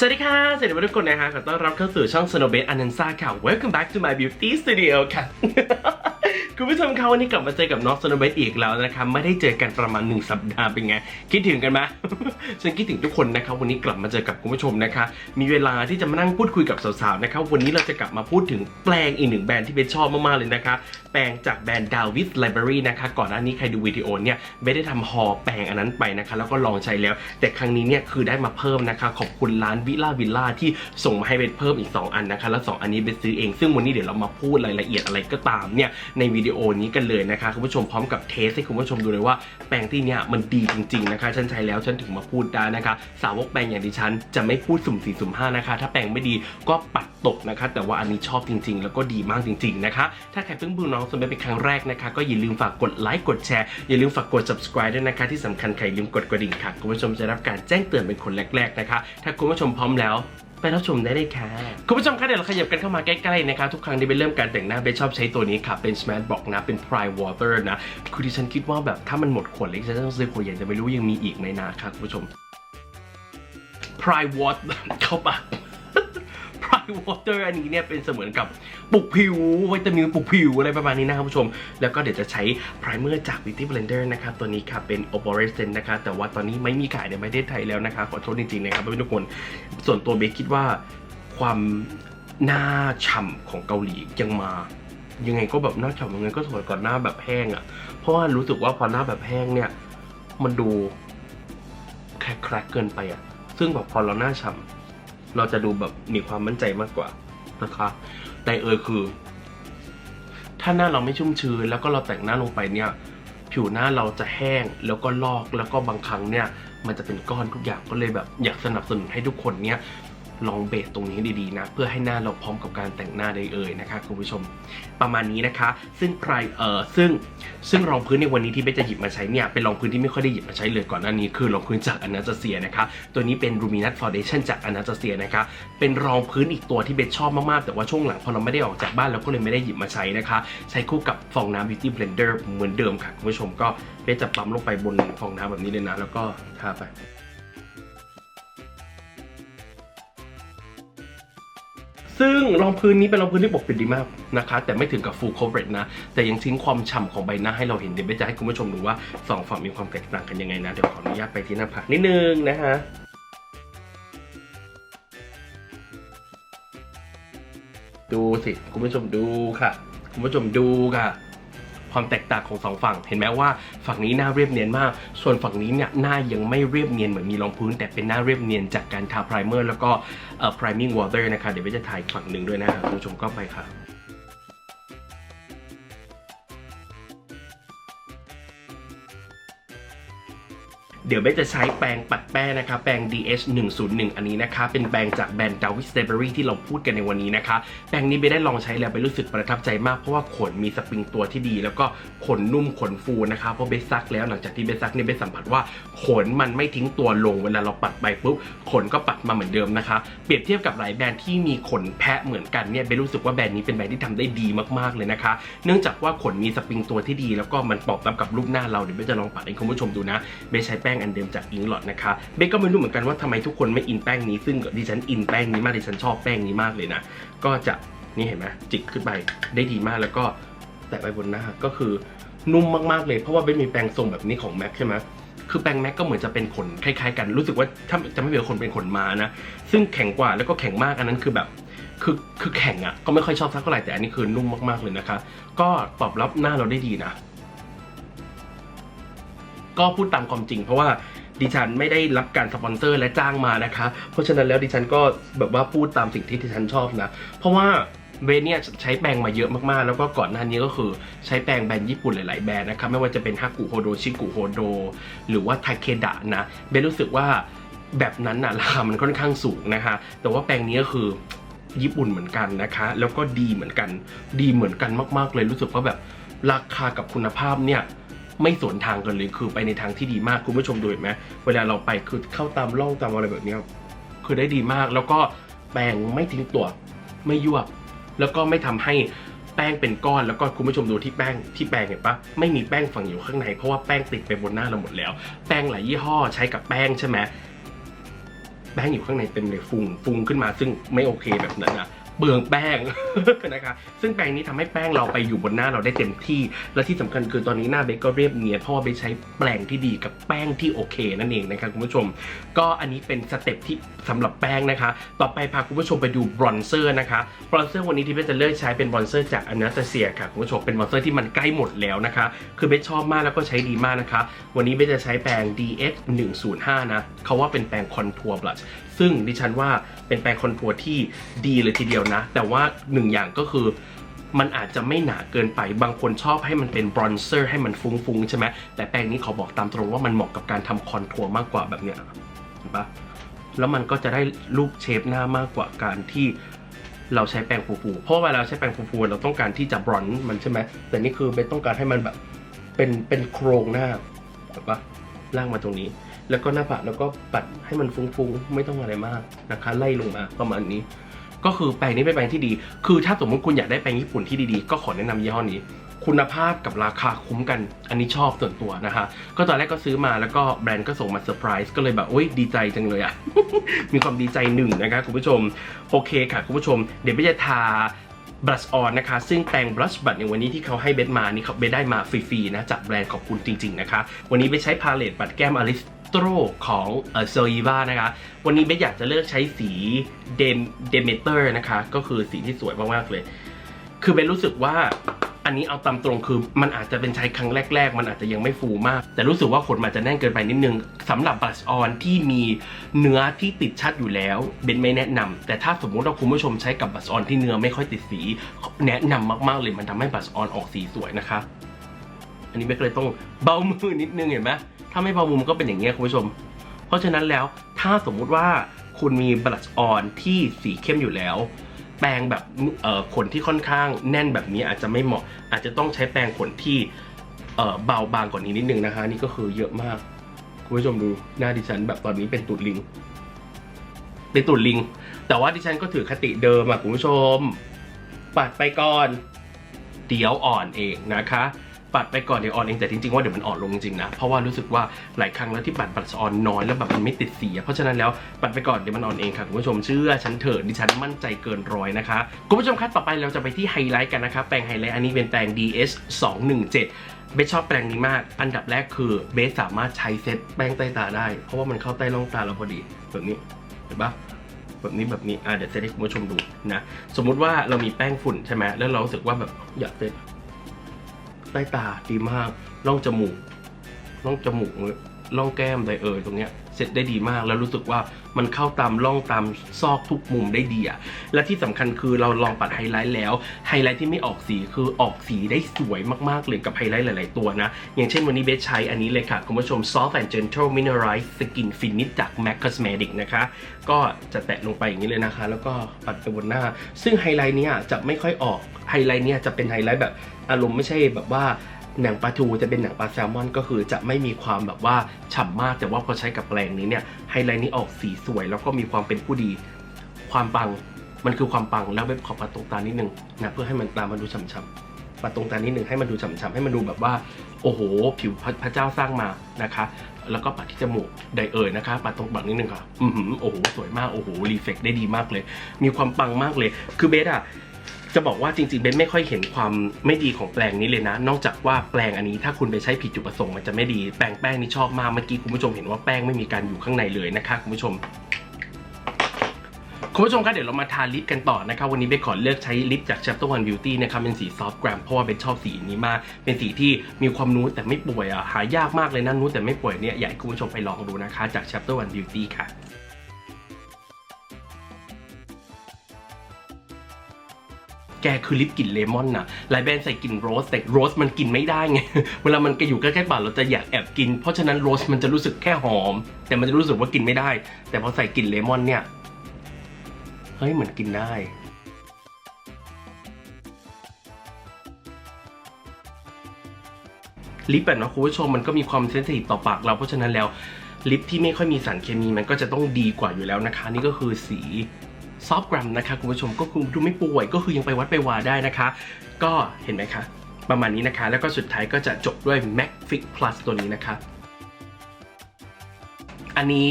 สวัสดีค่ะสวัสดีทุกคนนะคะขอต้อนรับเข้าสู่ช่อง Snow b a s e Anansa ค่ะ Welcome back to my beauty studio ค่ะ คุณผู้ชมคะวันนี้กลับมาเจอกับน้อง Snow b a s e อีกแล้วนะคะไม่ได้เจอกันประมาณ 1 สัปดาห์เป็นไง คิดถึงกันไหม ฉันคิดถึงทุกคนนะคะวันนี้กลับมาเจอกับคุณผู้ชมนะคะมีเวลาที่จะมานั่งพูดคุยกับสาวๆนะคะวันนี้เราจะกลับมาพูดถึงแปลงอีกหนึ่งแบรนด์ที่เบสชอบมากๆเลยนะคะแปลงจากแบรนด์ Davis Library นะคะก่อนหน้านี้ใครดูวิดีโอเนี่ยไม่ได้ทำฮอแปลงอันนั้นไปนะคะแล้วก็ลองใช้แล้ว แต่ครั้งนี้เนี่ยคือได้มาเพิ่มนะคะขอบคุณร้านวิลล่าวิลล่าที่ส่งมาให้เบสเพิ่มอีก 2 อันนะคะแล้ว2อันนี้เบสซื้อเองซึ่งวันนี้เดี๋ยวเรามาพูดรายละเอียดอะไรก็ตามเนี่ยในวิดโอนี้กันเลยนะคะคุณผู้ชมพร้อมกับเทสให้คุณผู้ชมดูเลยว่าแปรงที่เนี่ยมันดีจริงๆนะคะฉันใช้แล้วฉันถึงมาพูดได้นะคะ สาวกแปรงอย่างดิฉันจะไม่พูดสุ่มสี่สุ่มห้านะคะ ถ้าแปรงไม่ดีก็ปัดตกนะคะ แต่ว่าอันนี้ชอบจริง ๆ แล้วก็ดีมากจริง ๆนะคะ ถ้าใครเพิ่งดูน้องสมัยเป็นครั้งแรกนะคะ ก็อย่าลืมฝากกดไลค์กดแชร์อย่าลืมฝากกด subscribe ด้วยนะคะ ที่สำคัญใครลืมกดกระดิ่งค่ะคุณผู้ชมจะรับการแจ้งเตือนเป็นคนแรกๆนะคะ ถ้าคุณผู้ชมพร้อมแล้ว ไปรับชมได้เลยค่ะ คุณผู้ชมคะเดี๋ยวเราขยับกันเข้ามาใกล้ๆนะคะทุกครั้งที่เป็นเริ่มการแต่งหน้าเบสชอบใช้ตัวนี้ค่ะ เป็น Smart Box นะ เป็น Prime Water นะ คือที่ฉันคิดว่าแบบถ้ามันหมดขวดเล็กฉันต้องซื้อขวดใหญ่จะไม่รู้ยังมีอีกไหมนะคะคุณผู้ชม Prime Water เข้าปาก Prime Water อันนี้เนี่ยเป็นเสมือนกับปลุกผิววิตามินปลุกผิวอะไรประมาณนี้นะครับผู้ชม แล้วก็เดี๋ยวจะใช้ Primer จาก Beauty Blender นะครับ ตัวนี้ค่ะเป็น Opalescent นะคะ แต่ว่าตอนนี้ไม่มีขายในประเทศไทยแล้วนะคะ ขอโทษจริงๆนะครับทุกคน ส่วนตัวเบคคิดว่าความหน้าฉ่ำของเกาหลียังมายังไงก็แบบหน้าฉ่ำยังไงก็สวยกว่าหน้าแบบแห้งอะ่ะ เพราะว่ารู้สึกว่าพอหน้าแบบแห้งเนี่ย มันดูแครกเกินไปอะ่ะ ซึ่งแบบพอเราหน้าฉ่ำ เราจะดูแบบมีความมั่นใจมากกว่านะคะ แต่เออคือ ถ้าหน้าเราไม่ชุ่มชื้น แล้วก็เราแต่งหน้าลงไปเนี่ย ผิวหน้าเราจะแห้งแล้วก็ลอกแล้วก็บางครั้งเนี่ย มันจะเป็นก้อนทุกอย่างก็เลยแบบ อยากสนับสนุนให้ทุกคนเนี่ย ลองเบสตรงนี้ดีๆนะ เพื่อให้หน้าเราพร้อมกับการแต่งหน้าได้เอ่ยนะคะคุณผู้ชมประมาณนี้นะคะ ซึ่งใครเออซึ่งซึ่งรองพื้นในวันนี้ที่เบสจะหยิบมาใช้เนี่ยเป็นรองพื้นที่ไม่ค่อยได้หยิบมาใช้เลยก่อนหน้านี้คือรองพื้นจากอนา t เซียนะคะ ตัวนี้เป็น Luminous Foundation จากอนา t เซียนะคะ เป็นรองพื้นอีกตัวที่เบสชอบมากๆแต่ว่าช่วงหลังพอเราไม่ได้ออกจากบ้านเราก็เลยไม่ได้หยิบมาใช้นะคะ ใช้คู่กับฟองน้ำ Beauty Blender เหมือนเดิมค่ะคุณผู้ชมก็เบสจะปั๊มลงไปบนฟองน้ำแบบนี้เลยนะ แล้วก็ทาไป ซึ่งรองพื้นนี้เป็นรองพื้นที่ปกปิดดีมากนะคะ แต่ไม่ถึงกับ full coverage นะ แต่ยังทิ้งความฉ่ำของใบหน้าให้เราเห็นเดี๋ยวเบสจะให้คุณผู้ชมดูว่าสองฝั่งมีความแตกต่างกันยังไงนะ เดี๋ยวขออนุญาตไปที่หน้าผากนิดนึงนะฮะดูสิ คุณผู้ชมดูค่ะ คุณผู้ชมดูค่ะ ความแตกต่างของสองฝั่ง เห็นไหมว่าฝั่งนี้หน้าเรียบเนียนมาก ส่วนฝั่งนี้เนี่ยหน้ายังไม่เรียบเนียนเหมือนมีรองพื้น แต่เป็นหน้าเรียบเนียนจากการทาไพรเมอร์แล้วก็เอ่อ priming water นะคะเดี๋ยวไปจะถ่ายอีกฝั่งหนึ่งด้วยนะครับคุณผู้ชมก็ไปค่ะ เดี๋ยวเบสจะใช้แปรงปัดแป้งนะคะแปรง DS 101อันนี้นะคะเป็นแปรงจากแบรนด์ Davis Library ที่เราพูดกันในวันนี้นะคะแปรงนี้เบสได้ลองใช้แล้วเบสรู้สึกประทับใจมากเพราะว่าขนมีสปริงตัวที่ดี แล้วก็ขนนุ่มขนฟูนะคะเพราะเบสซักแล้วหลังจากที่เบสซักเนี่ยเบสสัมผัสว่าขนมันไม่ทิ้งตัวลงเวลาเราปัดไปปุ๊บขนก็ปัดมาเหมือนเดิมนะคะ เปรียบเทียบกับหลายแบรนด์ที่มีขนแพะเหมือนกันเนี่ยเบสรู้สึกว่าแบรนด์นี้เป็นแบรนด์ที่ทำได้ดีมากๆเลยนะคะ เนื่องจากว่าขนมีสปริงตัวที่ดี แล้วก็มันตอบรับกับรูปหน้าเราเดี๋ยวเบสจะลองปัดให้คุณผู้ชมดูนะเบสใช้แป้งอันเดิมจากอิงหลอดนะคะเบสก็ไม่รู้เหมือนกันว่าทำไมทุกคนไม่อินแป้งนี้ ซึ่งดิฉันอินแป้งนี้มากดิฉันชอบแป้งนี้มากเลยนะ ก็จะนี่เห็นไหมจิกขึ้นไปได้ดีมากแล้วก็แตะไปบนหน้าก็คือนุ่มมากๆเลยเพราะว่าเบสมีแปรงทรงแบบนี้ของแม็กใช่ไหมคือแปรงแม็กก็เหมือนจะเป็นขนคล้ายๆ กันรู้สึกว่าถ้าจะไม่เป็นขนเป็นขนมานะ ซึ่งแข็งกว่าแล้วก็แข็งมากอันนั้นคือแบบคือคือแข็งอะ่ะก็ไม่ค่อยชอบสักเท่าไหร่แต่อันนี้คือนุ่มมากๆเลยนะคะ ก็ตอบรับหน้าเราได้ดีนะ ก็พูดตามความจริง เพราะว่าดิฉันไม่ได้รับการสปอนเซอร์และจ้างมานะคะ เพราะฉะนั้นแล้วดิฉันก็แบบว่าพูดตามสิ่งที่ดิฉันชอบนะ เพราะว่าเบนเนี่ยใช้แปรงมาเยอะมากๆ แล้วก็ก่อนหน้านี้ก็คือใช้แปรงแบรนด์ญี่ปุ่นหลายๆแบรนด์นะครับไม่ว่าจะเป็นฮากุโฮโดชิกุโฮโดหรือว่าทาเคดะนะเบนรู้สึกว่าแบบนั้นน่ะราคามันค่อนข้างสูงนะคะแต่ว่าแปรงนี้ก็คือญี่ปุ่นเหมือนกันนะคะ แล้วก็ดีเหมือนกัน ดีเหมือนกันมาก ๆ เลยรู้สึกว่าแบบราคากับคุณภาพเนี่ย ไม่สวนทางกันเลยคือไปในทางที่ดีมากคุณผู้ชมดูเห็นไหมเวลาเราไปคือเข้าตามร่องตามอะไรแบบนี้คือได้ดีมากแล้วก็แป้งไม่ทิ้งตัวไม่ยวบแล้วก็ไม่ทำให้แป้งเป็นก้อนแล้วก็คุณผู้ชมดูที่แป้งที่แป้งเห็นปะไม่มีแป้งฝังอยู่ข้างในเพราะว่าแป้งติดไปบนหน้าเราหมดแล้ว แป้งหลายยี่ห้อใช้กับแป้งใช่ไหมแป้งอยู่ข้างในเต็มเลยฟุ้งฟุ้งขึ้นมาซึ่งไม่โอเคแบบนั้นนะ เบืองแป้ง นะคะ ซึ่งแป้งนี้ทำให้แป้งเราไปอยู่บนหน้าเราได้เต็มที่ และที่สำคัญคือตอนนี้หน้าเบคก็เรียบเนียนเพราะว่าเบคใช้แปรงที่ดีกับแป้งที่โอเคนั่นเองนะครับคุณผู้ชม ก็อันนี้เป็นสเต็ปที่สำหรับแป้งนะคะ ต่อไปพาคุณผู้ชมไปดูบรอนเซอร์นะคะ บรอนเซอร์วันนี้ที่เบคจะเลือกใช้เป็นบรอนเซอร์จากอนาตาเซียค่ะคุณผู้ชม เป็นบรอนเซอร์ที่มันใกล้หมดแล้วนะคะ คือเบคชอบมากแล้วก็ใช้ดีมากนะคะ วันนี้เบคจะใช้แปรง DX 105นะเขาว่าเป็นแปรงคอนทัวร์บลัช ซึ่งดิฉันว่าเป็นแปรงคอนทัวร์ที่ดีเลยทีเดียวนะ แต่ว่าหนึ่งอย่างก็คือมันอาจจะไม่หนาเกินไป บางคนชอบให้มันเป็นบรอนเซอร์ให้มันฟุ้งๆใช่ไหม แต่แปรงนี้ขอบอกตามตรงว่ามันเหมาะกับการทำคอนทัวร์มากกว่าแบบเนี้ยเห็นปะแล้วมันก็จะได้รูปเชฟหน้ามากกว่าการที่เราใช้แปรงฟูๆเพราะเวลาเราใช้แปรงฟูๆเราต้องการที่จะบรอนซ์มันใช่ไหม แต่นี่คือเบนต้องการให้มันแบบเป็นเป็นโครงหน้าเห็นปะล่างมาตรงนี้ แล้วก็หน้าผากแล้วก็ปัดให้มันฟุ้งๆ ไม่ต้องอะไรมากนะคะ ไล่ลงมาประมาณนี้ ก็คือแปรงนี้เป็นแปรงที่ดี คือถ้าสมมติคุณอยากได้แปรงญี่ปุ่นที่ดีๆ ก็ขอแนะนำยี่ห้อนี้ คุณภาพกับราคาคุ้มกัน อันนี้ชอบส่วนตัวนะคะ ก็ตอนแรกก็ซื้อมาแล้วก็แบรนด์ก็ส่งมาเซอร์ไพรส์ก็เลยแบบโอ๊ยดีใจจังเลยอะ มีความดีใจหนึ่งนะคะคุณผู้ชม โอเคค่ะคุณผู้ชม เดี๋ยวไม่จะทาบลัชออนนะคะ ซึ่งแปรงบลัชบัตในวันนี้ที่เขาให้เบสมานี่เขาเบสได้มาฟรีๆนะจากแบรนด์ขอบคุณจริงๆนะคะ วันนี้เบสใช้พาเลตบัตแก้มอลิส โตรของเซอร์อีวานะคะ วันนี้เบสอยากจะเลือกใช้สีเดมเดเมเตอร์นะคะ ก็คือสีที่สวยมากๆเลย คือเบนรู้สึกว่าอันนี้เอาตามตรงคือมันอาจจะเป็นใช้ครั้งแรก ๆ มันอาจจะยังไม่ฟูมาก แต่รู้สึกว่าขนมันจะแน่นเกินไปนิดนึงสำหรับบลัชออนที่มีเนื้อที่ติดชัดอยู่แล้วเบนไม่แนะนำแต่ถ้าสมมุติว่าคุณผู้ชมใช้กับบลัชออนที่เนื้อไม่ค่อยติดสี แนะนำมากๆเลยมันทำให้บลัชออนออกสีสวยนะคะ อันนี้เบนก็เลยต้องเบามือนิดนึงเห็นไหมถ้าไม่เบามือมันก็เป็นอย่างเงี้ยคุณผู้ชม เพราะฉะนั้นแล้วถ้าสมมุติว่าคุณมีบลัชออนที่สีเข้มอยู่แล้ว แปรงแบบเอ่อขนที่ค่อนข้างแน่นแบบนี้อาจจะไม่เหมาะ อาจจะต้องใช้แปรงขนที่เอ่อเบาบางกว่านี้นิดนึงนะคะ นี่ก็คือเยอะมาก คุณผู้ชมดูหน้าดิฉันแบบตอนนี้เป็นตูดลิงเป็นตูดลิง แต่ว่าดิฉันก็ถือคติเดิมอะคุณผู้ชม ปัดไปก่อน เดี๋ยวอ่อนเองนะคะ ปัดไปก่อนเดี๋ยวอ่อนเองแต่จริงๆว่าเดี๋ยวมันอ่อนลงจริงๆนะเพราะว่ารู้สึกว่าหลายครั้งแล้วที่ปัดปัดอ่อนน้อยแล้วแบบมันไม่ติดสีเพราะฉะนั้นแล้วปัดไปก่อนเดี๋ยวมันอ่อนเองค่ะคุณผู้ชมเชื่อฉันเถิดดิฉันมั่นใจเกินร้อยนะคะคุณผู้ชมครับต่อไปเราจะไปที่ไฮไลท์กันนะคะแปรงไฮไลท์อันนี้เป็นแปรง DS 217เบสชอบแปรงนี้มาก อันดับแรกคือเบสสามารถใช้เซตแป้งใต้ตาได้ เพราะว่ามันเข้าใต้ร่องตาเราพอดี แบบนี้ เห็นปะแบบนี้แบบนี้ อะเดี๋ยวเซตให้คุณผู้ชมดูนะ สมมุติว่าเรามีแป้งฝุ่นใช่ไหมแล้วเราสึกว่าแบบอยากเซต ใต้ตาดีมากร่องจมูกร่องจมูกร่องแก้มไดเออตรงเนี้ย เซตได้ดีมาก แล้วรู้สึกว่ามันเข้าตามร่องตามซอกทุกมุมได้ดีอะและที่สำคัญคือเราลองปัดไฮไลท์แล้วไฮไลท์ที่ไม่ออกสีคือออกสีได้สวยมากๆเลยกับไฮไลท์หลาย ๆ ตัวนะ อย่างเช่นวันนี้เบสใช้อันนี้เลยค่ะ คุณผู้ชม Soft and Gentle Mineralized Skin Finish จาก MAC Cosmetics นะคะ ก็จะแตะลงไปอย่างนี้เลยนะคะ แล้วก็ปัดไปบนหน้า ซึ่งไฮไลท์เนี้ยจะไม่ค่อยออกไฮไลท์เนี้ยจะเป็นไฮไลท์แบบอารมณ์ไม่ใช่แบบว่า หนังปลาทูจะเป็นหนังปลาแซลมอนก็คือจะไม่มีความแบบว่าฉ่ำมากแต่ว่าพอใช้กับแปรงนี้เนี่ยไฮไลท์นี้ออกสีสวย แล้วก็มีความเป็นผู้ดี ความปังมันคือความปังแล้วเว็บขอปัดตรงตานิดนึงนะเพื่อให้มันตามันดูฉ่ำๆปัดตรงตานิดนึงให้มันดูฉ่ำๆให้มันดูแบบว่า โอ้โห ผิวพระเจ้าสร้างมานะคะ แล้วก็ปัดที่จมูกไดเอ่ยนะคะปัดตรงบังนิดนึงค่ะ อือหือโอ้โห สวยมาก โอ้โห รีเฟกได้ดีมากเลย มีความปังมากเลย คือเบสอะ จะบอกว่าจริงๆเบสไม่ค่อยเห็นความไม่ดีของแปลงนี้เลยนะ นอกจากว่าแปลงอันนี้ถ้าคุณไปใช้ผิดจุดประสงค์มันจะไม่ดีแปลงแป้งนี่ชอบมากเมื่อกี้คุณผู้ชมเห็นว่าแป้งไม่มีการอยู่ข้างในเลยนะคะคุณผู้ชมคุณผู้ชมครับเดี๋ยวเรามาทาลิปกันต่อนะครับ วันนี้เบคขอเลือกใช้ลิปจาก Chapter One Beauty นะครับ เป็นสีซอฟต์แกรมเพราะว่าเบคชอบสีนี้มาก เป็นสีที่มีความนูดแต่ไม่ป่วยอะหายากมากเลยนะนูดแต่ไม่ป่วยเนี่ยอยากให้คุณผู้ชมไปลองดูนะคะ จาก Chapter One Beauty ค่ะ แกคือลิปกลิ่นเลมอนนะหลายแบรนด์ใส่กลิ่นโรส แต่โรสมันกินไม่ได้ไง เวลามันก็อยู่ใกล้ๆปากเราจะอยากแอบกิน เพราะฉะนั้นโรสมันจะรู้สึกแค่หอม แต่มันจะรู้สึกว่ากินไม่ได้ แต่พอใส่กลิ่นเลมอนเนี่ย เฮ้ยเหมือนกินได้ลิปอะเนาะคุณผู้ชมมันก็มีความเซนซิทีฟต่อปากเราเพราะฉะนั้นแล้วลิปที่ไม่ค่อยมีสารเคมีมันก็จะต้องดีกว่าอยู่แล้วนะคะ นี่ก็คือสี ซอฟกรัมนะคะคุณผู้ชมก็คือดูไม่ป่วยก็คือยังไปวัดไปวาได้นะคะ ก็เห็นไหมคะ ประมาณนี้นะคะ แล้วก็สุดท้ายก็จะจบด้วย Mac Fix Plus ตัวนี้นะคะ อันนี้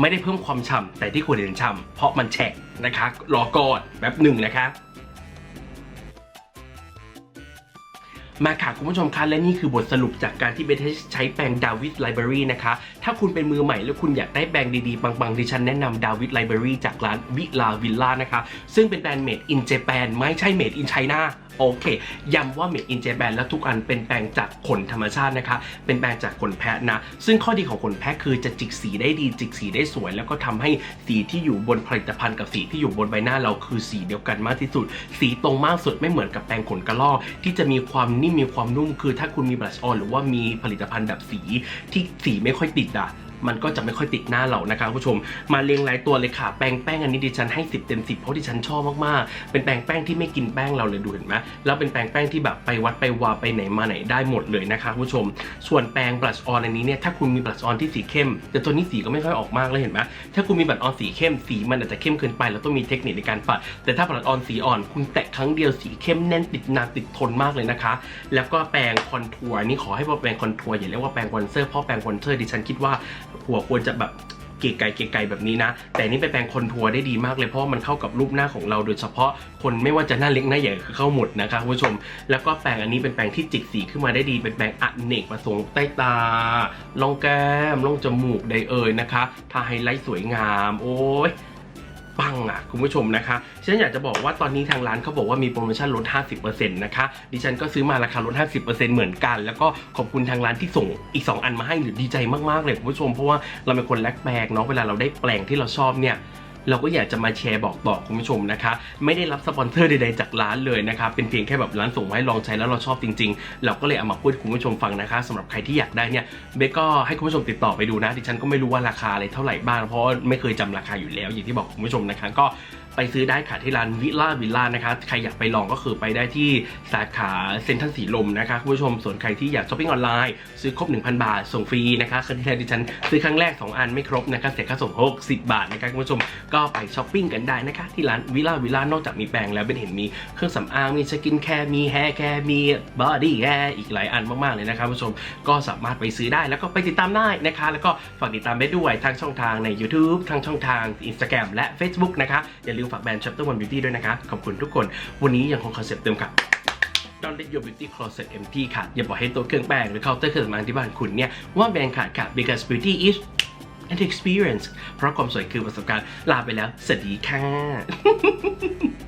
ไม่ได้เพิ่มความฉ่ำแต่ที่ควรเห็นฉ่ำเพราะมันแฉะนะคะ รอก่อนแป๊บหนึ่งนะคะ มาค่ะคุณผู้ชมคะและนี่คือบทสรุปจากการที่เบสใช้แปรงดาวิดไลบรารีนะคะ ถ้าคุณเป็นมือใหม่แล้วคุณอยากได้แปรงดีๆ ปังๆดิฉันแนะนำดาวิดไลบรารีจากร้านวิลาวิลล่านะคะ ซึ่งเป็นแบรนด์เมดอินเจแปนไม่ใช่เมดอินไชน่า โอเค ย้ำว่าเมดอินเจแปนและทุกอันเป็นแปรงจากขนธรรมชาตินะคะ เป็นแปรงจากขนแพะนะ ซึ่งข้อดีของขนแพะคือจะจิกสีได้ดี จิกสีได้สวย แล้วก็ทำให้สีที่อยู่บนผลิตภัณฑ์กับสีที่อยู่บนใบหน้าเราคือสีเดียวกันมากที่สุด สีตรงมากสุดไม่เหมือนกับแปรงขนกระรอกที่จะมีความนิ่มมีความนุ่มคือ ถ้าคุณมีบลัชออนหรือว่ามีผลิตภัณฑ์แบบสีที่สีไม่ค่อยติดอะ มันก็จะไม่ค่อยติดหน้าเรานะคะผู้ชม มาเรียงรายตัวเลยค่ะ แป้งแป้งอันนี้ดิฉันให้ 10 เต็ม 10 เพราะดิฉันชอบมากๆ เป็นแป้งแป้งที่ไม่กินแป้งเราเลยดูเห็นไหมแล้วเป็นแป้งแป้งที่แบบไปวัดไปวาไปไหนมาไหนได้หมดเลยนะคะผู้ชม ส่วนแป้งบลัชออนอันนี้เนี่ยถ้าคุณมีบลัชออนที่สีเข้ม แต่ตัวนี้สีก็ไม่ค่อยออกมากเลยเห็นไหมถ้าคุณมีบลัชออนสีเข้มสีมันอาจจะเข้มเกินไปแล้วต้องมีเทคนิคในการปัด แต่ถ้าบลัชออนสีอ่อนคุณแตะครั้งเดียวสีเข้มแน่นติดนานติดทนมากเลยนะคะ แล้วก็แปรงคอนทัวร์นี่ขอให้ว่าแปรงคอนทัวร์อย่าเรียกว่าแปรงคอนเซอร์เพราะแปรงคอนเซอร์ดิฉันคิดว่าหัวควรจะแบบเก๋ไก่เก๋ไก่แบบนี้นะ แต่นี่เป็นแปรงคอนทัวร์ได้ดีมากเลยเพราะมันเข้ากับรูปหน้าของเราโดยเฉพาะคนไม่ว่าจะหน้าเล็กหน้าใหญ่คือเข้าหมดนะคะคุณผู้ชม แล้วก็แปรงอันนี้เป็นแปรงที่จิกสีขึ้นมาได้ดีเป็นแปรงอเนกประสงค์ใต้ตาล่องแก้มล่องจมูกใดเอ่ยนะคะทาไฮไลท์สวยงาม โอ้ย ปังอะคุณผู้ชมนะคะฉันอยากจะบอกว่าตอนนี้ทางร้านเขาบอกว่ามีโปรโมชั่นลด 50%นะคะ ดิฉันก็ซื้อมาราคาลด 50%เหมือนกัน แล้วก็ขอบคุณทางร้านที่ส่งอีก 2 อันมาให้หรือดีใจมากๆเลยคุณผู้ชมเพราะว่าเราเป็นคนแลกแปลงเนาะเวลาเราได้แปลงที่เราชอบเนี่ย เราก็อยากจะมาแชร์บอกต่อคุณผู้ชมนะคะ ไม่ได้รับสปอนเซอร์ใดๆจากร้านเลยนะคะเป็นเพียงแค่แบบร้านส่งมาให้ลองใช้แล้วเราชอบจริง ๆ เราก็เลยเอามาพูดคุณผู้ชมฟังนะคะสำหรับใครที่อยากได้เนี่ยเบสก็ให้คุณผู้ชมติดต่อไปดูนะดิฉันก็ไม่รู้ว่าราคาอะไรเท่าไหร่บ้างเพราะไม่เคยจำราคาอยู่แล้วอย่างที่บอกคุณผู้ชมนะคะก็ ไปซื้อได้ค่ะที่ร้านวิลล่าวิลล่านะคะใครอยากไปลองก็คือไปได้ที่สาขาเซ็นทรัลสีลมนะคะคุณผู้ชมส่วนใครที่อยากช้อปปิ้งออนไลน์ ซื้อครบ 1,000 บาท ส่งฟรีนะคะครั้งที่แล้วดิฉันซื้อครั้งแรก 2 อันไม่ครบนะคะเสียค่าส่ง60 บาทนะคะคุณผู้ชมก็ไปช้อปปิ้งกันได้นะคะที่ร้านวิลล่าวิลล่านอกจากมีแปรงแล้วเป็นเห็นมีเครื่องสำอางมีสกินแคร์มีแฮร์แคร์มีบอดี้แคร์อีกหลายอันมากๆเลยนะคะคุณผู้ชมก็สามารถไปซื้อได้แล้วก็ไปติดตามได้นะคะ แล้วก็ฝากติดตามได้ด้วยทางช่องทางใน YouTube ทางช่องทาง Instagram และ Facebook นะคะอย่าลืมฝากแบรนด์ Chapter One Beauty ด้วยนะคะ ขอบคุณทุกคน วันนี้ยังคงคอนเซ็ปต์เดิมค่ะ Don't let your beauty closet empty ค่ะ อย่าบอกให้ตัวเครื่องแป้งหรือเคาน์เตอร์เครื่องสำอางที่บ้านคุณเนี่ยว่าแบรนด์ขาดค่ะ because beauty is an experience เพราะความสวยคือประสบการณ์ ลาไปแล้ว สวัสดีค่ะ